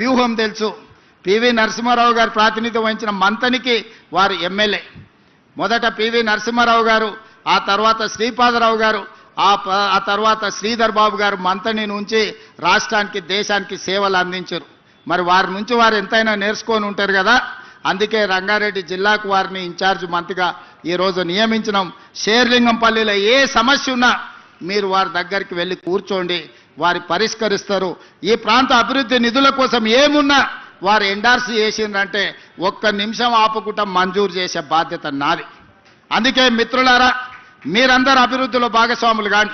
వ్యూహం తెలుసు. పివి నరసింహారావు గారు ప్రాతినిధ్యం వహించిన మంతనికి వారు ఎమ్మెల్యే. మొదట పివి నరసింహారావు గారు ఆ తర్వాత శ్రీపాదరావు గారు ఆ ప- ఆ తర్వాత శ్రీధర్ బాబు గారు మంతని నుంచి రాష్ట్రానికి దేశానికి సేవలు అందించారు. మరి వారి నుంచి వారు ఎంతైనా నేర్చుకొని ఉంటారు కదా. అందుకే రంగారెడ్డి జిల్లాకు వారిని ఇన్ఛార్జ్ మంత్రిగా ఈరోజు నియమించినాం. షేర్లింగంపల్లిలో ఏ సమస్య ఉన్నా మీరు వారి దగ్గరికి వెళ్ళి కూర్చోండి. వారి పరిష్కరిస్తారు. ఈ ప్రాంత అభివృద్ధి నిధుల కోసం ఏమున్నా వారు ఎండార్స్ చేసిందంటే ఒక్క నిమిషం ఆపుకుంటా మంజూరు చేసే బాధ్యత నాది. అందుకే మిత్రులారా మీరందరూ అభివృద్ధిలో భాగస్వాములు కానీ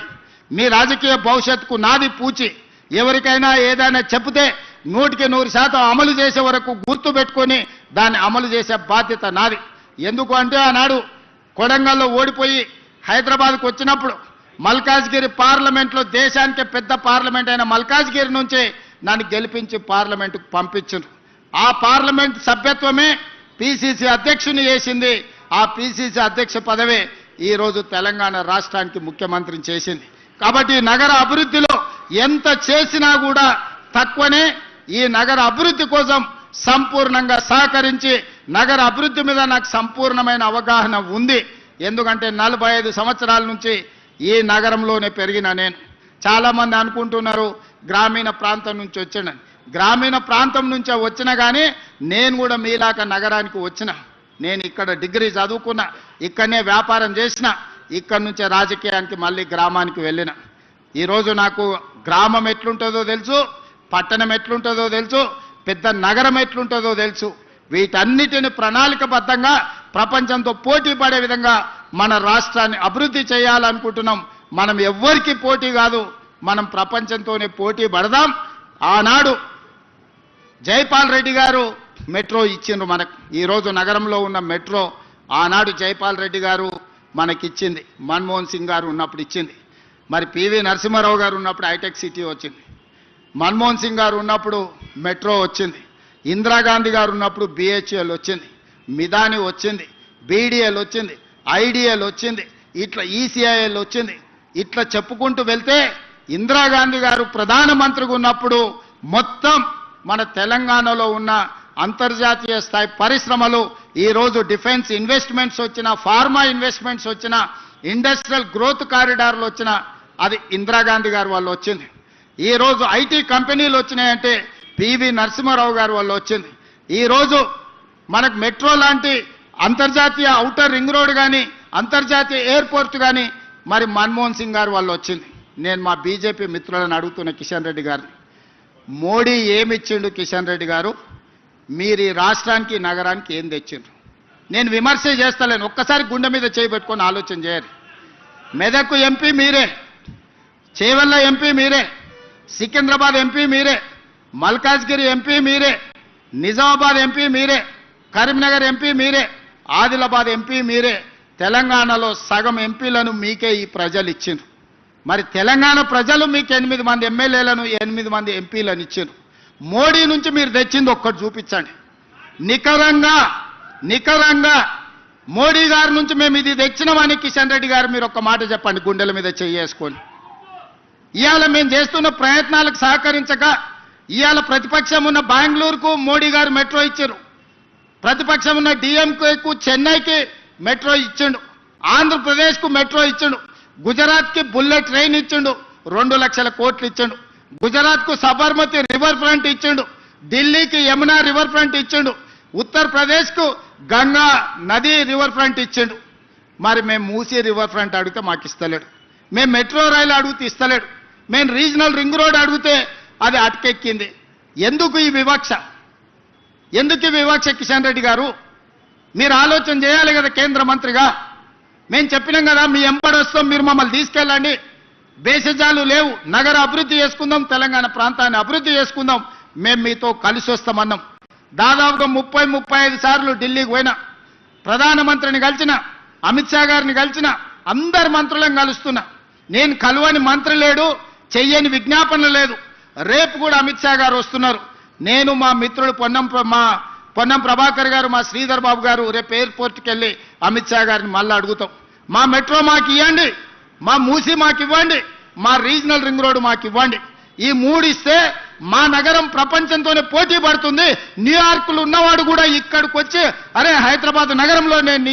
మీ రాజకీయ భవిష్యత్తుకు నాది పూచి. ఎవరికైనా ఏదైనా చెప్తే నూటికి నూరు శాతం అమలు చేసే వరకు గుర్తు పెట్టుకొని దాన్ని అమలు చేసే బాధ్యత నాది. ఎందుకు అంటే ఆనాడు కొడంగల్లో ఓడిపోయి హైదరాబాద్కు వచ్చినప్పుడు మల్కాజ్గిరి పార్లమెంట్లో దేశానికి పెద్ద పార్లమెంట్ అయిన మల్కాజ్గిరి నుంచి నన్ను గెలిపించి పార్లమెంటుకు పంపించారు. ఆ పార్లమెంట్ సభ్యత్వమే పిసిసి అధ్యక్షుని చేసింది. ఆ పిసిసి అధ్యక్ష పదవే ఈరోజు తెలంగాణ రాష్ట్రానికి ముఖ్యమంత్రిని చేసింది. కాబట్టి నగర అభివృద్ధిలో ఎంత చేసినా కూడా తక్కువనే ఈ నగర అభివృద్ధి కోసం సంపూర్ణంగా సహకరించి నగర అభివృద్ధి మీద నాకు సంపూర్ణమైన అవగాహన ఉంది. ఎందుకంటే నలభై ఐదు సంవత్సరాల నుంచి ఈ నగరంలోనే పెరిగిన నేను. చాలామంది అనుకుంటున్నారు గ్రామీణ ప్రాంతం నుంచి వచ్చాను. గ్రామీణ ప్రాంతం నుంచే వచ్చినా కానీ నేను కూడా మీలాక నగరానికి వచ్చిన. నేను ఇక్కడ డిగ్రీ చదువుకున్నా ఇక్కడనే వ్యాపారం చేసిన ఇక్కడ నుంచే రాజకీయానికి మళ్ళీ గ్రామానికి వెళ్ళిన. ఈరోజు నాకు గ్రామం ఎట్లుంటుందో తెలుసు పట్టణం ఎట్లుంటుందో తెలుసు పెద్ద నగరం ఎట్లుంటుందో తెలుసు. వీటన్నిటిని ప్రణాళికబద్ధంగా ప్రపంచంతో పోటీ పడే విధంగా మన రాష్ట్రాన్ని అభివృద్ధి చేయాలనుకుంటున్నాం. మనం ఎవ్వరికి పోటీ కాదు. మనం ప్రపంచంతోనే పోటీ పడదాం. ఆనాడు జైపాల్ రెడ్డి గారు మెట్రో ఇచ్చిండ్రు మనకు. ఈరోజు నగరంలో ఉన్న మెట్రో ఆనాడు జైపాల్ రెడ్డి గారు మనకిచ్చింది. మన్మోహన్ సింగ్ గారు ఉన్నప్పుడు ఇచ్చింది. మరి పివి నరసింహారావు గారు ఉన్నప్పుడు హైటెక్ సిటీ వచ్చింది. మన్మోహన్ సింగ్ గారు ఉన్నప్పుడు మెట్రో వచ్చింది. ఇందిరాగాంధీ గారు ఉన్నప్పుడు బిహెచ్ఎల్ వచ్చింది. మిదాని వచ్చింది. బీడిఎల్ వచ్చింది. ఐడిఎల్ వచ్చింది. ఇట్లా ఈసీఐఎల్ వచ్చింది. ఇట్లా చెప్పుకుంటూ వెళ్తే ఇందిరాగాంధీ గారు ప్రధానమంత్రిగా ఉన్నప్పుడు మొత్తం మన తెలంగాణలో ఉన్న అంతర్జాతీయ స్థాయి పరిశ్రమలు ఈరోజు డిఫెన్స్ ఇన్వెస్ట్మెంట్స్ వచ్చిన ఫార్మా ఇన్వెస్ట్మెంట్స్ వచ్చిన ఇండస్ట్రియల్ గ్రోత్ కారిడార్లు వచ్చిన అది ఇందిరాగాంధీ గారు వాళ్ళు వచ్చింది. ఈరోజు ఐటీ కంపెనీలు వచ్చినాయంటే పివి నరసింహారావు గారు వాళ్ళు వచ్చింది. ఈరోజు మనకు మెట్రో లాంటి అంతర్జాతీయ ఔటర్ రింగ్ రోడ్ కానీ అంతర్జాతీయ ఎయిర్పోర్ట్ కానీ మరి మన్మోహన్ సింగ్ గారు వాళ్ళు వచ్చింది. నేను మా బీజేపీ మిత్రులను అడుగుతున్న కిషన్ రెడ్డి గారిని. మోడీ ఏమిచ్చిండు కిషన్ రెడ్డి గారు? మీరు ఈ రాష్ట్రానికి నగరానికి ఏం తెచ్చిండ్రు? నేను విమర్శ చేస్తలేను. ఒక్కసారి గుండె మీద చేయబెట్టుకొని ఆలోచన చేయాలి మెదక్ ఎంపీ మీరే. చేవల్ల ఎంపీ మీరే. సికింద్రాబాద్ ఎంపీ మీరే. మల్కాజ్గిరి ఎంపీ మీరే. నిజామాబాద్ ఎంపీ మీరే. కరీంనగర్ ఎంపీ మీరే. ఆదిలాబాద్ ఎంపీ మీరే. తెలంగాణలో సగం ఎంపీలను మీకే ఈ ప్రజలు ఇచ్చిండ్రు. మరి తెలంగాణ ప్రజలు మీకు ఎనిమిది మంది ఎమ్మెల్యేలను ఎనిమిది మంది ఎంపీలను ఇచ్చారు మోడీ నుంచి మీరు తెచ్చింది ఒక్కటి చూపించండి. నికరంగా నికరంగా మోడీ గారి నుంచి మేము ఇది తెచ్చినామని కిషన్ రెడ్డి గారు మీరు ఒక మాట చెప్పండి గుండెల మీద చేసుకొని ఇవాళ మేము చేస్తున్న ప్రయత్నాలకు సహకరించక ఇవాళ ప్రతిపక్షం ఉన్న బెంగళూరుకు మోడీ గారు మెట్రో ఇచ్చారు ప్రతిపక్షం ఉన్న డిఎంకేకు చెన్నైకి మెట్రో ఇచ్చిండు ఆంధ్రప్రదేశ్కు మెట్రో ఇచ్చిండు గుజరాత్కి బుల్లెట్ ట్రైన్ ఇచ్చిండు రెండు లక్షల కోట్లు ఇచ్చిండు. గుజరాత్కు సబర్మతి రివర్ ఫ్రంట్ ఇచ్చిండు ఢిల్లీకి యమునా రివర్ ఫ్రంట్ ఇచ్చిండు ఉత్తరప్రదేశ్కు గంగా నది రివర్ ఫ్రంట్ ఇచ్చిండు. మరి మేము మూసీ రివర్ ఫ్రంట్ అడిగితే మాకు ఇస్తలేడు. మేము మెట్రో రైలు అడిగితే ఇస్తలేడు. మేము రీజనల్ రింగ్ రోడ్ అడిగితే అది అటకెక్కింది. ఎందుకు ఈ వివక్ష? ఎందుకు వివక్ష కిషన్ రెడ్డి గారు? మీరు ఆలోచన చేయాలి కదా కేంద్ర మంత్రిగా. మేము చెప్పినాం కదా మీ ఎంపడి వస్తాం మీరు మమ్మల్ని తీసుకెళ్ళండి. దేశజాలు లేవు నగర అభివృద్ధి చేసుకుందాం తెలంగాణ ప్రాంతాన్ని అభివృద్ధి చేసుకుందాం. మేము మీతో కలిసి వస్తామన్నాం. దాదాపుగా ముప్పై ముప్పై ఐదు సార్లు ఢిల్లీకి పోయినా. ప్రధానమంత్రిని కలిసిన అమిత్ షా గారిని కలిసిన అందరు మంత్రులను కలుస్తున్నా. నేను కలువని మంత్రి లేడు చెయ్యని విజ్ఞాపన లేదు. రేపు కూడా అమిత్ షా గారు వస్తున్నారు. నేను మా మిత్రుడు పొన్నం మా పొన్నం ప్రభాకర్ గారు మా శ్రీధర్ బాబు గారు రేపు ఎయిర్పోర్ట్కి వెళ్ళి అమిత్ షా గారిని మళ్ళీ అడుగుతాం. మా మెట్రో మాకు ఇవ్వండి మా మూసి మాకు ఇవ్వండి మా రీజనల్ రింగ్ రోడ్ మాకు ఇవ్వండి. ఈ మూడు ఇస్తే మా నగరం ప్రపంచంతోనే పోటీ పడుతుంది. న్యూయార్క్లో ఉన్నవాడు కూడా ఇక్కడికి వచ్చి అరే హైదరాబాద్ నగరంలో నేను